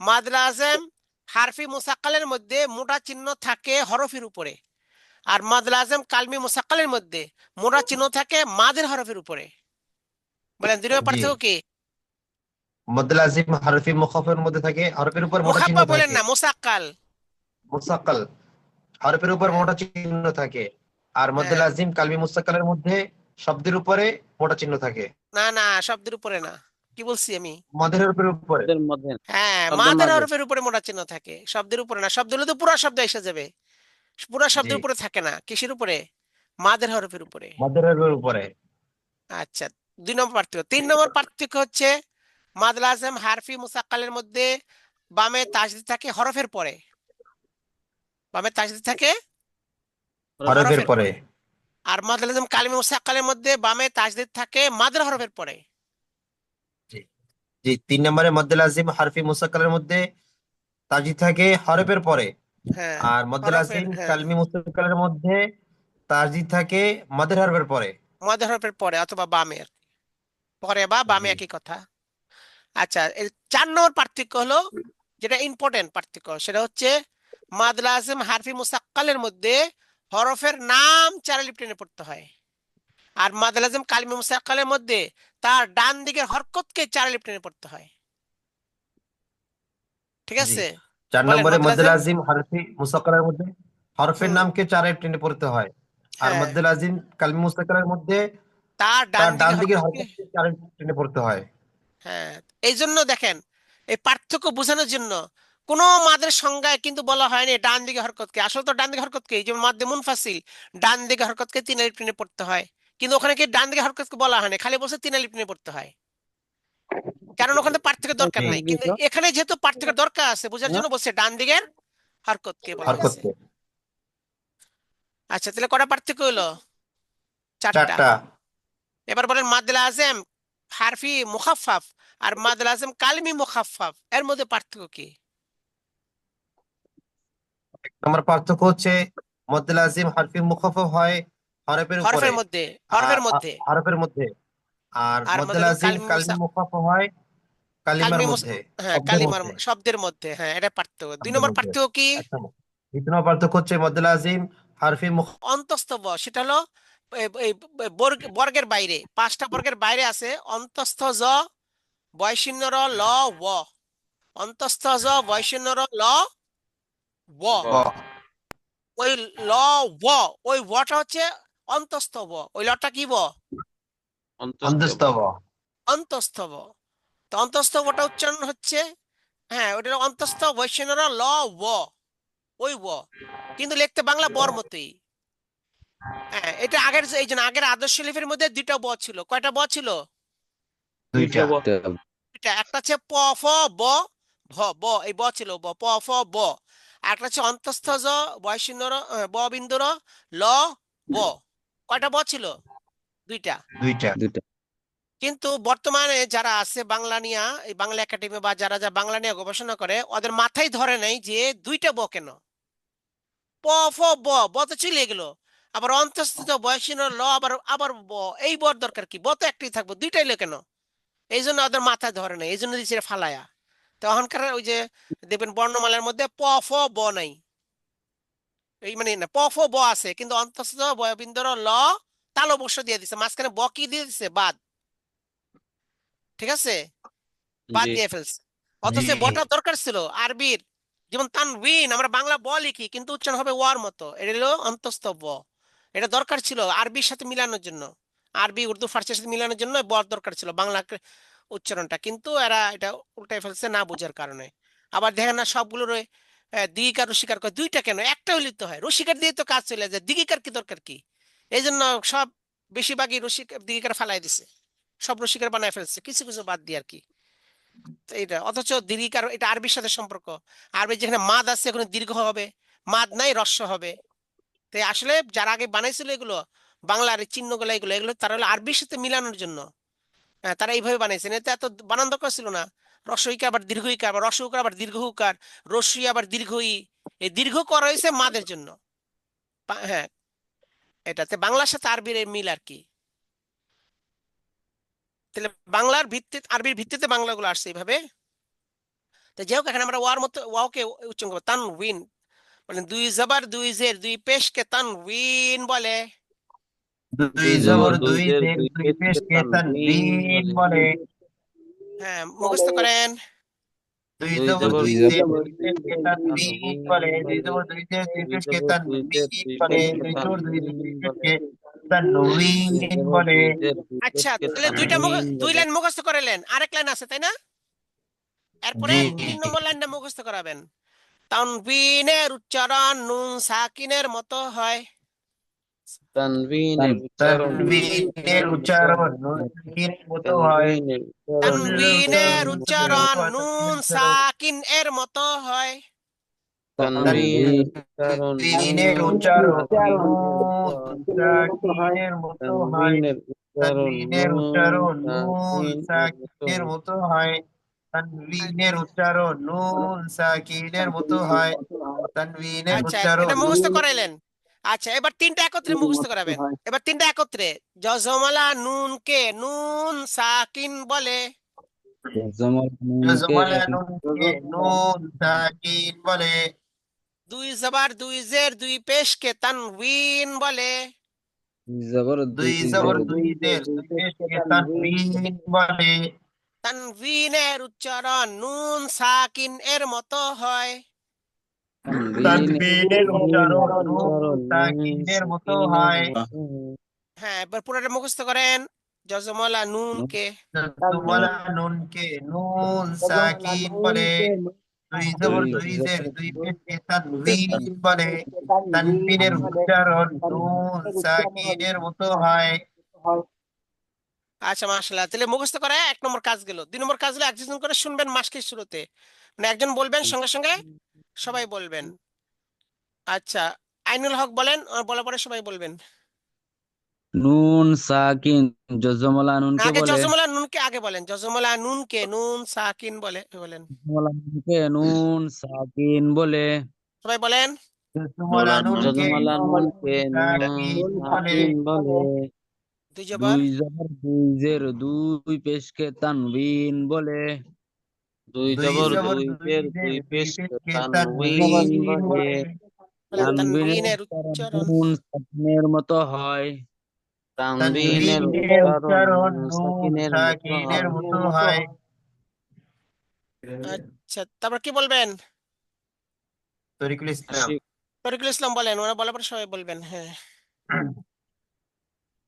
মাদলাজেম Herfy মুসাক্কালের মধ্যে মোটা চিহ্ন থাকে হরফের উপরে। আর মাদলাজেম কালমি মুসাক্কালের মধ্যে মোটা চিহ্ন থাকে মাদের হরফের উপরে। বলেন দুটো। পার্থক্য কি? হরফি মুখাফের মধ্যে থাকে হরফের উপর মোটা চিহ্ন মুখাফা বলেন না মুসাক্কাল। মুসাক্কাল হরফের উপর মোটা চিহ্ন থাকে। আর হ্যাঁ। কালমি মুসাক্কালের মধ্যে শব্দের উপরে মোটা চিহ্ন থাকে। না না শব্দের উপরে না। কি বলছি আমি? মদের হরফের উপরে। হ্যাঁ মাদের হরফের উপরে মোটা চিহ্ন থাকে। শব্দের উপরে না শব্দ হলে তো পুরো শব্দ এসে যাবে। পুরো শব্দের জি। উপরে থাকে না। কিসের উপরে? মাদের হরফের উপরে। মদের হরফের উপরে। আচ্ছা দুই নম্বর পার্থক্য। তিন নম্বর পার্থক্য হচ্ছে মাদলাজম হারফি মুসাক্কালের মধ্যে বামে তাজদিদ থাকে হরফের পরে। বামে তাজদিদ থাকে হরফের পরে। আর মাদলাজম কালিমে মুসাক্কালের মধ্যে বামে তাজদিদ থাকে মাদের হরফের পরে। জি তিন নম্বরে মদ্দালাজিম হারফি মুসাক্কালের মধ্যে তাজি থাকে হরফের পরে হ্যাঁ আর মদ্দালাজিম হ্যাঁ। কালমি মুসাক্কালের মধ্যে তাজি থাকে মদের হরফের পরে হরফের পরে অথবা বামে আর কি। পরে বা বামে জি। একই কথা আচ্ছা এর চার নম্বর পার্থক্য হলো যেটা ইম্পর্টেন্ট পার্থক্য সেটা হচ্ছে মাদলাজম হারফি মুসাক্কালের মধ্যে হরফের নাম চার লিপ টেনে পড়তে হয় আর মাদলাজম কালিমে মুসাক্কালের মধ্যে তার ডান দিকের হরকতকে চার লিপ টেনে পড়তে হয়। ঠিক আছে? চার নম্বরে হারফি মুসাক্কালের মধ্যে হরফের। নামকে চারে টেনে পড়তে হয়। আর হ্যাঁ, মদ্দালাজিম কালমি মুসাক্কালের মধ্যে তার ডান দিকের হরকতকে চারে টেনে পড়তে হয়। হ্যাঁ এই জন্য দেখেন এই পার্থক্য বোঝানোর জন্য কোনো মাদের সংজ্ঞায় কিন্তু বলা হয়নি ডান দিকে হরকতকে। আসলে তো ডান দিকে হরকতকে যেমন মাদ্দে মুনফাসিল ডান দিকে হরকতকে তিন আলিফ টেনে পড়তে হয়। কিন্তু ওখানে কি ডান দিকে হরকতকে বলা হয়নি খালি বলছে তিন আলিফ টেনে পড়তে হয়। কারণ ওখানে তো পার্থক্য দরকার নাই কিন্তু এখানে যেহেতু পার্থক্য দরকার আছে বোঝার জন্য বলছে ডান দিকের হরকতকে বলা হয়েছে। আচ্ছা তাহলে কটা পার্থক্য হলো? চারটা। এবার বলেন মাদুল আজম হারফি মুখাফফাফ আর মাদুল আজম কালমি মুখাফফাফ এর মধ্যে পার্থক্য কি? এক নম্বর পার্থক্য হচ্ছে মদ্দালাজিম হারফি মুখাফফ হয় হরফের হরফের মধ্যে হরফের আর- মধ্যে। হরফের মধ্যে। আর আর মদ্দালাজিম কালমি হয় কালিমার মধ্যে হ্যাঁ কালিমার শব্দের মধ্যে হ্যাঁ এটা পার্থক্য। দুই নম্বর পার্থক্য কি? নম্বর। দ্বিতীয় নম্বর পার্থক্য হচ্ছে মদ্দালাজিম হারফি মুখ অন্তস্থ ব সেটা হলো এই বর্গের বাইরে। পাঁচটা বর্গের বাইরে আছে অন্তস্থ জ বয়শূন্য র ল ও। অন্তস্থ জ বয়শূন্য র ল ও। ওই ল ও ওই ওটা হচ্ছে অন্তস্থ ব ওই লটা কি ব? অন্তস্তব তো অন্তস্থ বটা উচ্চারণ হচ্ছে হ্যাঁ ওটা অন্তস্থ বৈষ্ণব ল ও ওই ব। কিন্তু লিখতে বাংলা বর মতোই। হ্যাঁ এটা আগের এই জন্য আগের আদর্শ লিপির মধ্যে দুইটা ব ছিল। কয়টা ব ছিল? দুইটা। দুইটা। একটা হচ্ছে প ফ ব ভ ব এই ব ছিল ব প ফ ব। আর একটা হচ্ছে অন্তস্থ জ বয়সিন্দর ব বিন্দুর ল ব। কয়টা ব ছিল? দুইটা। দুইটা। দুইটা। কিন্তু বর্তমানে যারা আছে বাংলা নিয়ে এই বাংলা একাডেমি বা যারা যা বাংলা নিয়ে গবেষণা করে ওদের মাথায় ধরে নাই যে দুইটা ব কেন? প ফ ব ব তো চলে গেল। আবার অন্তস্থিত বয়সীন ল আবার আবার ব এই বর দরকার কি? ব তো একটাই থাকব দুইটাই লো কেন? এই জন্য ওদের মাথায় ধরে নাই এই জন্য দিচ্ছে ফালায়া। তো এখনকার ওই যে দেখবেন বর্ণমালার মধ্যে প ফ ব নাই। এই মানে না প ফ ব আছে কিন্তু অন্তস্থিত বয়বিন্দর ল তাল অবশ্য দিয়ে দিছে মাঝখানে ব কি দিয়ে দিছে? বাদ। ঠিক আছে? বাদ দিয়ে ফেলছে। অথচ বটা দরকার ছিল আরবির। যেমন তানউইন আমরা বাংলা ব লিখি কিন্তু উচ্চারণ হবে ওয়ার মতো। এটা হলো অন্তস্থ ব। এটা দরকার ছিল আরবির সাথে মিলানোর জন্য। আরবি উর্দু ফার্সির সাথে মিলানোর জন্য ব দরকার ছিল বাংলা উচ্চারণটা। কিন্তু এরা এটা উল্টাই ফেলছে না বোঝার কারণে। আবার দেখেন না সবগুলোর দিগিকার রসিকার করে দুইটা কেন? একটা হইলে তো হয়। রসিকার দিয়ে তো কাজ চলে যায়। দিগিকার কি দরকার কি? এই জন্য সব বেশিরভাগই রসিকার দিগিকার ফালাই দিছে। সব রসিকার বানায় ফেলছে। কিছু কিছু বাদ দিয়ে আর কি। এটা অথচ দীর্ঘিকার এটা আরবির সাথে সম্পর্ক। আরবি যেখানে মাদ আছে, ওখানে দীর্ঘ হবে। মাদ নাই রস্য হবে। তাই আসলে যারা আগে বানাইছিল এগুলো, বাংলার চিহ্নগুলো, এগুলো এগুলো তারা হলো আরবির সাথে মিলানোর জন্য। হ্যাঁ তারা এইভাবে বানাইছে। এতে এত বানান দরকার ছিল না। রস্যইকার আবার দীর্ঘইকার আবার রস্যকার আবার দীর্ঘকার রস্যই আবার দীর্ঘই। এই দীর্ঘ করা হয়েছে মাদের জন্য। হ্যাঁ। এটাতে বাংলার সাথে আরবির মিল আর কি। তাহলে বাংলার ভিত্তিতে আরবির ভিত্তিতে বাংলাগুলো আসছে এইভাবে। তো যাই হোক, এখানে আমরা ওয়ার মতো, ওয়াওকে উচ্চারণ করব। তানউইন বলেন দুই জবর, দুই জের, দুই পেশকে তানউইন বলে। দুই জবর, দুই জের, দুই পেশকে তান উইন বলে। হ্যাঁ মুখস্থ করেন দুই দুই জবর দুই জবর জবর আচ্ছা তাহলে দুইটা মুখ- দুই লাইন মুখস্থ করালেন আরেক লাইন আছে তাই না এরপরে জি। তিন নম্বর লাইনটা মুখস্থ করাবেন তানবিনের উচ্চারণ নুন সাকিনের মতো হয় তানবিনের উচ্চারণ তানবিনের উচ্চারণ নুন সাকিনের মতো হয় তানবিনের উচ্চারণ নুন সাকিন এর মতো হয় তানবিনের উচ্চারণ সাকিনের মতো হয় তানবিনের উচ্চারণ নুন সাকিনের মতো হয় তানবিনের উচ্চারণ নুন সাকিনের মতো হয় তানবিনের আচ্ছা উচ্চারণ মুখস্থ করাইলেন আচ্ছা এবার তিনটা একত্রে মুখস্থ করাবেন এবার তিনটা একত্রে জজমালা নুন কে নুন সাকিন বলে। বলে। দুই জবার দুই জের দুই পেশকে তানউইন বলে। জবর দুই জবর দুই জের দুই পেশকে তানবিন বলে। তানউইনের উচ্চারণ নুন সাকিন এর মতো হয়। তানবিনের উচ্চারণ নুন মতো হয়। হ্যাঁ এবার পুরোটা মুখস্থ করেন। জজমালা নুন কে? জজমালা নুন সাকিন বলে। দুই জবর দুই জের দুই পেশকে তানবিন বলে। তানবিনের উচ্চারণ নুন সাকিনের মতো হয়। আচ্ছা মাশাআল্লাহ। তাহলে মুখস্থ করে এক নম্বর কাজ গেল দুই নম্বর কাজ হলো একজন করে শুনবেন মাসকের শুরুতে। মানে একজন বলবেন সঙ্গে সঙ্গে সবাই বলবেন। আচ্ছা আইনুল হক বলেন আর বলার পরে সবাই বলবেন। নুন সাকিন জজমলা নুনকে আগে বলে। জজমলা নুনকে আগে বলেন জজমলা নুনকে নুন সাকিন বলে বলেন। জজমলা নুনকে নুন সাকিন বলে। সবাই বলেন। জজমালা নুনকে নুন বলে সাকিন বলে। দুই জবর দুই জবর দুই জের দুই পেশকে তানবিন বলে। দুই জবর দুই জের দুই পেশ তানবিনের উচ্চারণ। সাকিনের মতো হয়? তানবিনের উচ্চারণ সাকিনের মতো হয়। আচ্ছা তারপর কি বলবেন? তরিকুল ইসলাম। তরিকুল ইসলাম বলেন ওরা বলার পরে সবাই বলবেন হ্যাঁ।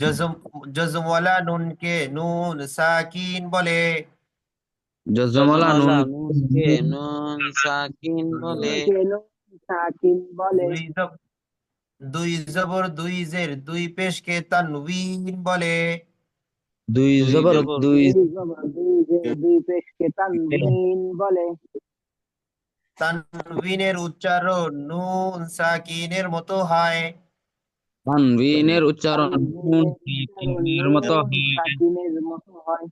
জজম জজমওয়ালা নুনকে নুন সাকিন বলে। জজমলা নুন নুনকে নুন সাকিন বলে। দুই জব- দুই জবর দুই জের দুই পেশকে তানবিন বলে। দুই জবর দুই তানবিনের উচ্চারণ নুন সাকিনের মতো হয়। তানবিনের উচ্চারণ নুন সাকিনের মতো হয়।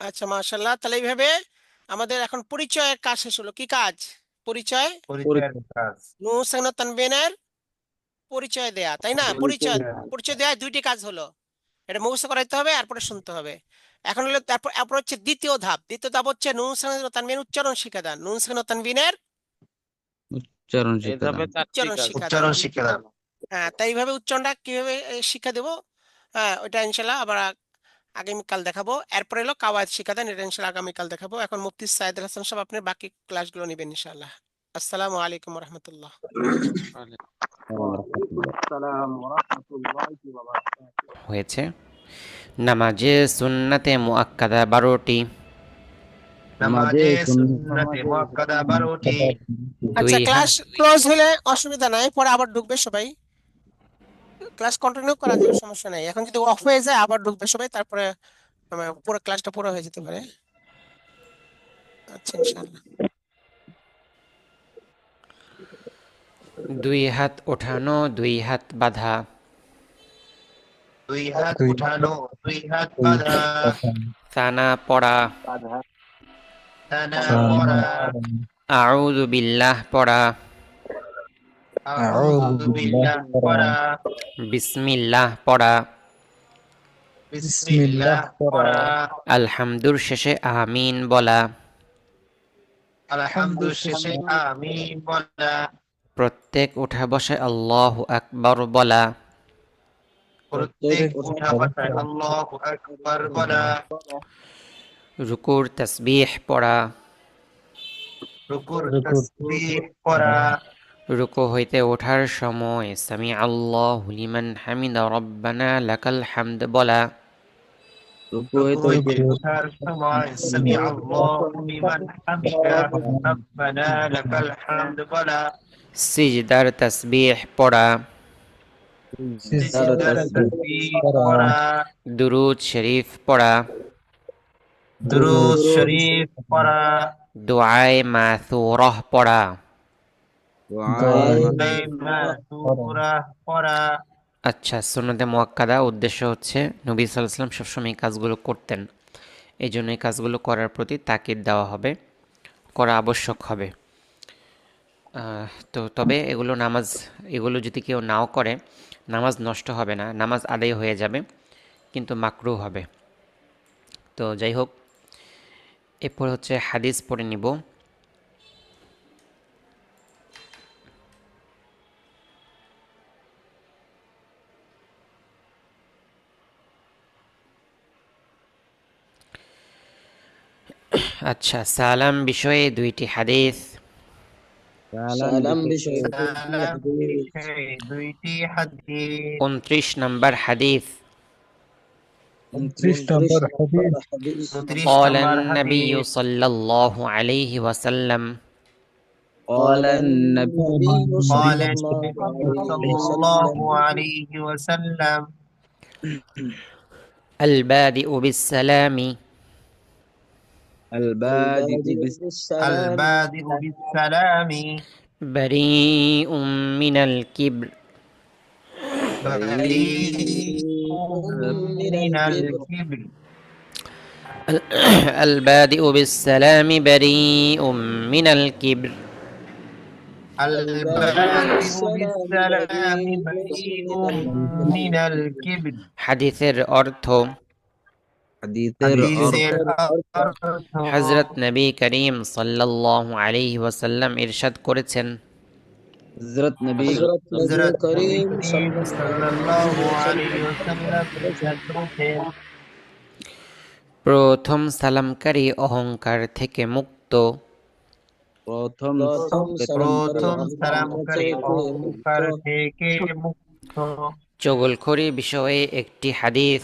আচ্ছা মাশাআল্লাহ। তাহলে এইভাবে আমাদের এখন পরিচয়ের কাজ শেষ হলো। কি কাজ? পরিচয়? তানবিনের পরিচয় দেয়া তাই না? পরিচয় পরিচয় দেওয়া দুইটি কাজ হলো। এটা মুখস্থ করাইতে হবে আর শুনতে হবে। এখন হলো তারপর তারপর হচ্ছে দ্বিতীয় ধাপ। দ্বিতীয় ধাপ হচ্ছে নুন সাকিন ও তানবিনের উচ্চারণ শিখা দান নুন সাকিন ও তানবিনের উচ্চারণ উচ্চারণ কাজ। শিক্ষা উচ্চারণ শিক্ষা দান হ্যাঁ তাই এইভাবে উচ্চারণটা কীভাবে শিক্ষা দেবো? হ্যাঁ ওইটা ইনশাল্লাহ আবার আগামীকাল দেখাবো। এরপরে হলো কাওয়ায়দ শিক্ষা দেন এটা ইনশাল্লাহ আগামীকাল দেখাবো। এখন মুফতি সাইদুল হাসান সাহেব আপনি বাকি ক্লাসগুলো নেবেন ইনশাল্লাহ আসসালামু আলাইকুম রহমতুল্লাহ হয়েছে। নামাজে সুন্নাতে মুআক্কাদা বারোটি। নামাজে নামাজে সুন্নাতে মুআক্কাদা বারোটি। আচ্ছা ক্লাস ক্লোজ হলে অসুবিধা নাই পরে আবার ঢুকবে সবাই। ক্লাস কন্টিনিউ করা যাবে সমস্যা নাই। এখন যদি অফ হয়ে যায় আবার ঢুকবে সবাই তারপরে মানে পুরো ক্লাসটা পুরো হয়ে যেতে পারে। আচ্ছা ইনশাআল্লাহ। দুই হাত ওঠানো দুই হাত বাঁধা। দুই হাত উঠানো দুই হাত বাঁধা। সানা পড়া। আউযু পড়া। আউযু বিল্লাহ পড়া। বিসমিল্লাহ পড়া। বিসমিল্লাহ পড়া। আলহামদুর শেষে আমিন বলা। আলহামদু শেষে আমিন বলা। প্রত্যেক উঠা বসায় আল্লাহ আকবর বলা। প্রত্যেক উঠা বসায় আল্লাহু আকবার বলা। রুকুর তসবিহ পড়া। রুকুর তাসবিহ পড়া। রুকু হইতে ওঠার সময় সামি আল্লাহ লিমান হামিদা রব্বানা লাকাল হামদ বলা। রুকু রুকু হইতে হইতে ওঠার সময় সামি আল্লাহু লিমান হামিদা রব্বানা লাকাল হামদ বলা। সিজদার তসবিহ পড়া। দুরুদ শরীফ পড়া। দুরূদ শরীফ পড়া। দোয়ায় মাসুরহ পড়া পড়া। আচ্ছা সুন্নতে মোয়াক্কাদা উদ্দেশ্য হচ্ছে নবী সাল্লাল্লাহু আলাইহি ওয়াসাল্লাম সবসময় এই কাজগুলো করতেন। এই জন্য এই কাজগুলো করার প্রতি তাকিদ দেওয়া হবে করা আবশ্যক হবে। আহ, তো তবে এগুলো নামাজ এগুলো যদি কেউ নাও করে নামাজ নষ্ট হবে না নামাজ আদায় হয়ে যাবে কিন্তু মাকরু হবে। তো যাই হোক এরপর হচ্ছে হাদিস পড়ে নিব। আচ্ছা সালাম বিষয়ে দুইটি হাদিস সালাম বিষয়ে সালাম বিষয়ে দুইটি হাদিস উনত্রিশ নম্বর হাদিস উনত্রিশ নম্বর হাদিস উনত্রিশ قال নম্বর النبي হাদিস صلى الله عليه وسلم قال النبي قال النبي صلى الله عليه وسلم البادئ بالسلام البادئ البادئ بالسلام بريء من الكبر بريء من الكبر البادئ بالسلام بريء من الكبر البادئ بالسلام بريء من الكبر হাদিসের অর্থ হযরত নবী করিম সাল্লাল্লাহু আলাইহি ওয়াসাল্লাম ইরশাদ করেছেন। হযরত নবী হযরত করিম সাল্লাল্লাহু আলাইহি ওয়াসাল্লাম প্রথম সালামকারী অহংকার থেকে মুক্ত। প্রথম প্রথম সালামকারী অহংকার থেকে মুক্ত। চগলখড়ি বিষয়ে একটি হাদিস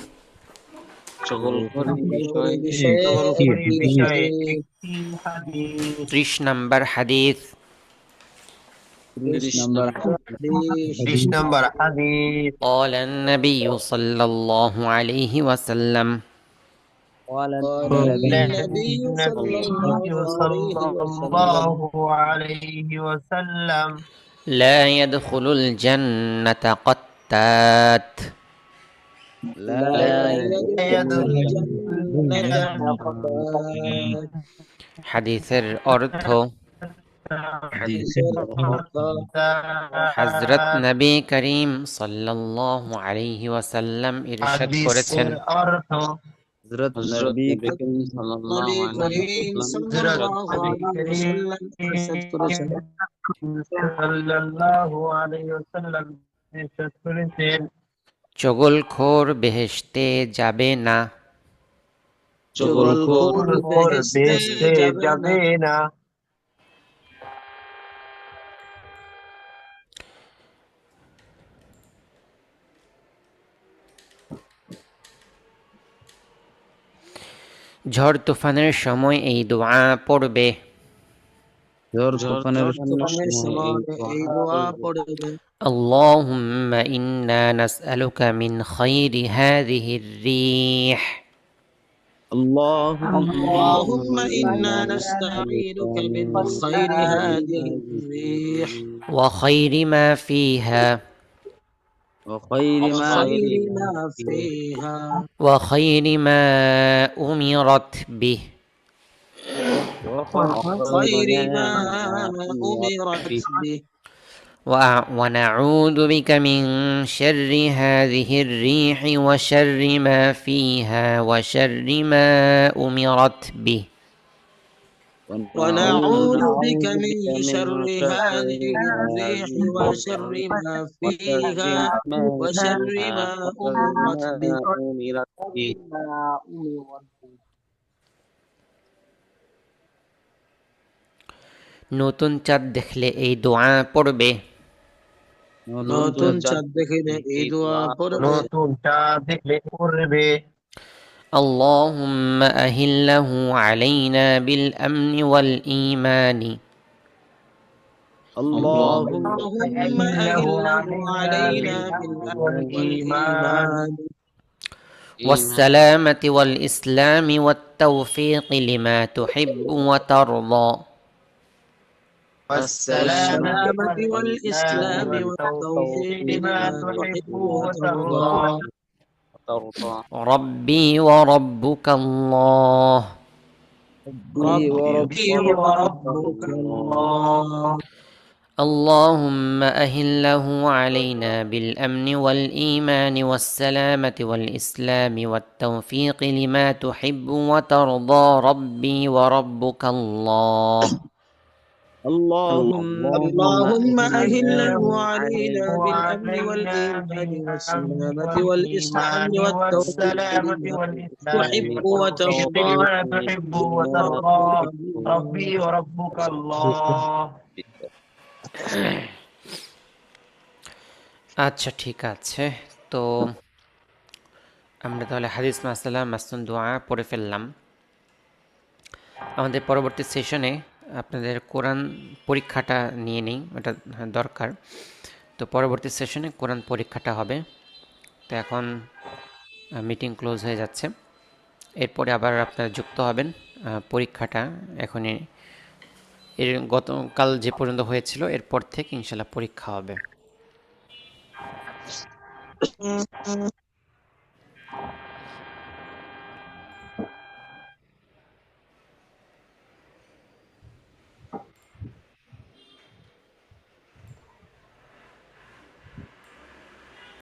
ত্রিশ নম্বর হাদিস ত্রিশ নম্বর হাদিস বিশ নম্বর হাদিস قال النبي صلى الله عليه وسلم قال قال النبي النبي صلى الله عليه وسلم لا يدخل الجنة قتات لا يدخل হাদিসের অর্থ হযরত নবী করিম সাল্লাল্লাহু আলাইহি ওয়াসাল্লাম ইরশাদ করেছেন অর্থ হযরত নবী করিম সাল্লাল্লাহু আলাইহি ওয়াসাল্লাম সাল্লাল্লাহু আলাইহি ওয়াসাল্লাম ইরশাদ করেছেন চগলখোর বেহেশতে যাবে না। বেহেশতে যাবে না। ঝড় তুফানের সময় এই দোয়া পড়বে। ঝড় তুফানের সময় এই দোয়া পড়বে اللهم إنا نسألك من خير هذه الريح اللهم اللهم إنا نستعينك من خير هذه الريح وخير ما فيها وخير ما وخير ما فيها وخير ما أمرت به وخير ما أمرت به. ونعوذ بك من شر هذه الريح وشر ما فيها وشر ما أمرت به. ونعوذ بك من شر هذه الريح وشر ما فيها وشر ما أمرت به. নতুন চাঁদ দেখলে এই দোয়া পড়বে নতুন চাঁদ দেখে এই দোয়া পড়বে নতুন চাঁদ দেখলে পড়বে اللهم أهله علينا بالأمن والإيمان اللهم أهله علينا بالأمن والإيمان والسلامة والإسلام والتوفيق لما تحب وترضى والسلامة والإسلام والتوفيق لما تحب وترضى ربي وربك الله. ربي وربك الله. اللهم أهله علينا بالأمن والإيمان والسلامة والإسلام والتوفيق لما تحب وترضى. ربي وربك الله. اللهم اللهم أهله علينا بالأمن والإيمان والسلامة والإسلام والتوفيق تحب وترضى لما تحب وترضى ربي وربك الله আচ্ছা ঠিক আছে তো আমরা তাহলে হাদিস মাসালা মাসুন দোয়া পড়ে ফেললাম আমাদের পরবর্তী সেশনে আপনাদের কোরআন পরীক্ষাটা নিয়ে নিই, ওটা দরকার। তো পরবর্তী সেশনে কোরআন পরীক্ষাটা হবে। তো এখন মিটিং ক্লোজ হয়ে যাচ্ছে। এরপরে আবার আপনারা যুক্ত হবেন পরীক্ষাটা এখনই, এর গতকাল যে পর্যন্ত হয়েছিল, এরপর থেকে ইনশাল্লাহ পরীক্ষা হবে।